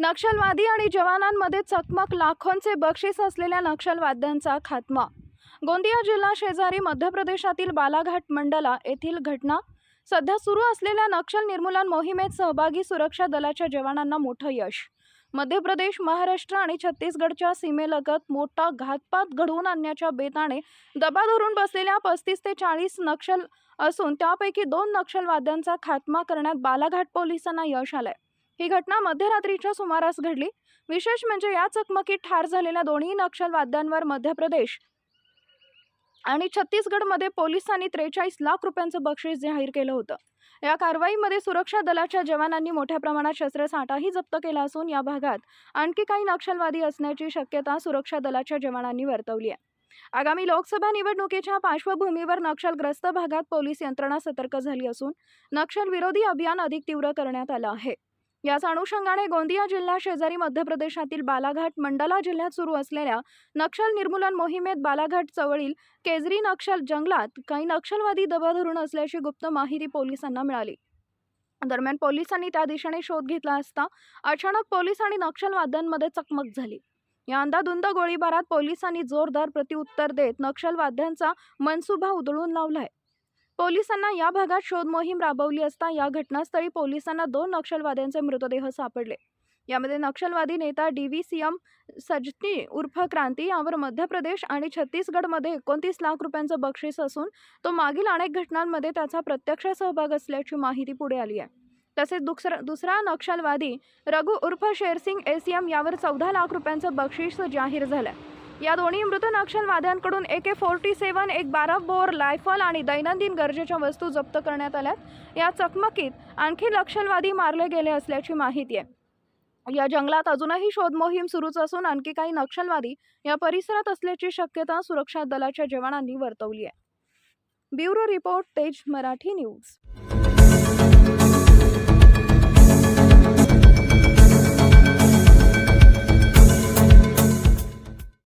नक्षलवादी आणि जवानांमध्ये चकमक लाखोंचे बक्षीस असलेल्या नक्षलवाद्यांचा खात्मा. गोंदिया जिल्हा शेजारी मध्य प्रदेशातील बालाघाट मंडला येथील घटना. सध्या सुरू असलेल्या नक्षल निर्मूलन मोहिमेत सहभागी सुरक्षा दलाच्या जवानांना मोठं यश. मध्य प्रदेश महाराष्ट्र आणि छत्तीसगडच्या सीमेलगत मोठा घातपात घडवून आणण्याच्या बेताने दबा धरून बसलेल्या पस्तीस ते चाळीस नक्षल असून त्यापैकी दोन नक्षलवाद्यांचा खात्मा करण्यात बालाघाट पोलिसांना यश आलंय. ही घटना मध्यरात्रीच्या सुमारास घडली. विशेष म्हणजे या चकमकीत ठार झालेल्या दोन्ही नक्षलवाद्यांवर मध्य प्रदेश आणि छत्तीसगडमध्ये पोलिसांनी त्रेचाळीस लाख रुपयांचं बक्षीस जाहीर केलं होतं. या कारवाईमध्ये सुरक्षा दलाच्या जवानांनी मोठ्या प्रमाणात शस्त्रसाठाही जप्त केला असून या भागात आणखी काही नक्षलवादी असण्याची शक्यता सुरक्षा दलाच्या जवानांनी वर्तवली आहे. आगामी लोकसभा निवडणुकीच्या पार्श्वभूमीवर नक्षलग्रस्त भागात पोलीस यंत्रणा सतर्क झाली असून नक्षलविरोधी अभियान अधिक तीव्र करण्यात आलं आहे. याच अनुषंगाने गोंदिया जिल्हा शेजारी मध्य प्रदेशातील बालाघाट मंडला जिल्ह्यात सुरू असलेल्या नक्षल निर्मूलन मोहिमेत बालाघाट चवळील केजरी नक्षल जंगलात काही नक्षलवादी दबा धरून असल्याची गुप्त माहिती पोलिसांना मिळाली. दरम्यान पोलिसांनी त्या दिशेने शोध घेतला असता अचानक पोलीस आणि नक्षलवाद्यांमध्ये चकमक झाली. या अंदाधुंद गोळीबारात पोलिसांनी जोरदार प्रतिउत्तर देत नक्षलवाद्यांचा मनसुबा उधळून लावलाय. पोलिसांना या भागात शोध मोहीम राबवली असता या घटनास्थळी पोलिसांना दोन नक्षलवाद्यांचे मृतदेह सापडले. यामध्ये नक्षलवादी नेता डी व्ही सी एम सजनी उर्फ क्रांती यावर मध्य प्रदेश आणि छत्तीसगडमध्ये एकोणतीस लाख रुपयांचं बक्षीस असून तो मागील अनेक घटनांमध्ये त्याचा प्रत्यक्ष सहभाग असल्याची माहिती पुढे आली आहे. तसेच दुसरा दुसरा नक्षलवादी रघु उर्फ शेरसिंग एसीएम यावर चौदा लाख रुपयांचं बक्षीस जाहीर झालं या दोन्ही मृत नक्षलवाद्यांकडून ए के फोर्टी सेवन एक बारा बोर लायफल आणि दैनंदिन गरजेच्या वस्तू जप्त करण्यात आल्यात या चकमकीत आणखी नक्षलवादी मारले गेले असल्याची माहिती आहे. या जंगलात अजूनही शोध मोहीम सुरूच असून आणखी काही नक्षलवादी या परिसरात असल्याची शक्यता सुरक्षा दलाच्या जवानांनी वर्तवली आहे. ब्युरो रिपोर्ट तेज मराठी न्यूज.